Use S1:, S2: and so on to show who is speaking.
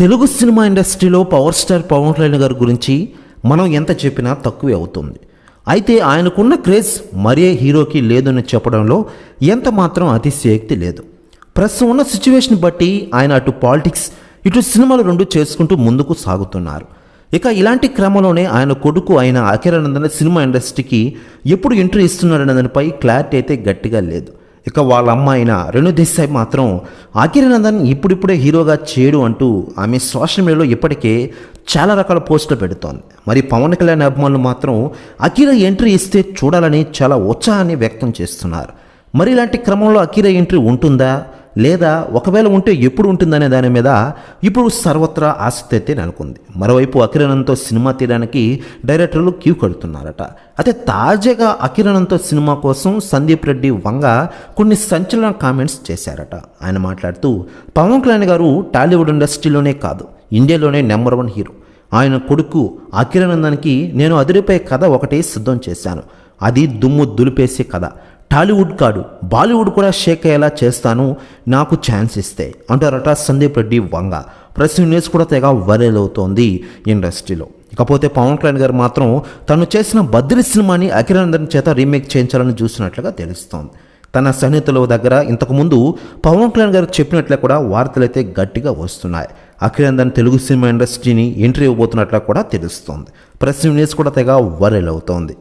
S1: Telugu cinema ఇండస్ట్రీలో power star Pawan Kalyan గారి గురించి మనం ఎంత చెప్పినా తక్కువే అవుతుంది. అయితే ఆయనకున్న క్రేజ్ మరే హీరోకి లేదని చెప్పడంలో ఎంత మాత్రం అతిశయోక్తి లేదు. ప్రస్తుతం ఉన్న సిచ్యువేషన్ బట్టి ఆయన అటు పాలిటిక్స్ ఇటు సినిమాలు రెండు చేసుకుంటూ ముందుకు సాగుతున్నారు. ఇక ఇలాంటి క్రమంలోనే ఆయన కొడుకు అయిన అఖిరానందన్ సినిమా ఇండస్ట్రీకి ఎప్పుడు ఎంట్రీ ఇస్తున్నాడనే దానిపై క్లారిటీ అయితే గట్టిగా లేదు. ఇక వాళ్ళ అమ్మాయిన రెణు దేశాయ్ మాత్రం ఆకిరనందన్ ఇప్పుడిప్పుడే హీరోగా చేయడు అంటూ ఆమె సోషల్ మీడియాలో ఇప్పటికే చాలా రకాల పోస్టులు పెడుతోంది. మరి పవన్ కళ్యాణ్ అభిమానులు మాత్రం అఖిర ఎంట్రీ ఇస్తే చూడాలని చాలా ఉత్సాహాన్ని వ్యక్తం చేస్తున్నారు. మరి ఇలాంటి క్రమంలో అఖిర ఎంట్రీ ఉంటుందా? లేదా ఒకవేళ ఉంటే ఎప్పుడు ఉంటుందనే దాని మీద ఇప్పుడు సర్వత్రా ఆసక్తి అయితే నెలకొంది. మరోవైపు అకిరణంతో సినిమా తీయడానికి డైరెక్టర్లు క్యూ కడుతున్నారట. అయితే తాజాగా అకిరణంతో సినిమా కోసం సందీప్ రెడ్డి వంగ కొన్ని సంచలన కామెంట్స్ చేశారట. ఆయన మాట్లాడుతూ పవన్ కళ్యాణ్ గారు టాలీవుడ్ ఇండస్ట్రీలోనే కాదు ఇండియాలోనే నెంబర్ వన్ హీరో. ఆయన కొడుకు అకిరానందానికి నేను అదిరిపోయే కథ ఒకటి సిద్ధం చేశాను. అది దుమ్ము దులిపేసే కథ. టాలీవుడ్ కాడు బాలీవుడ్ కూడా షేక్ అయ్యేలా చేస్తాను నాకు ఛాన్స్ ఇస్తే అంటారట సందీప్ రెడ్డి వంగ. ప్రస్తుతం న్యూస్ కూడా తెగ వైరల్ అవుతోంది ఇండస్ట్రీలో. ఇకపోతే పవన్ కళ్యాణ్ గారు మాత్రం తను చేసిన బద్రి సినిమాని అఖిరానందన్ చేత రీమేక్ చేయించాలని చూసినట్లుగా తెలుస్తోంది. తన సన్నిహితుల దగ్గర ఇంతకుముందు పవన్ కళ్యాణ్ గారు చెప్పినట్లే కూడా వార్తలు అయితే గట్టిగా వస్తున్నాయి. అఖిరానందన్ తెలుగు సినిమా ఇండస్ట్రీని ఎంట్రీ ఇవ్వబోతున్నట్లు కూడా తెలుస్తోంది. ప్రస్తుతం న్యూస్ కూడా తెగ వైరల్ అవుతోంది.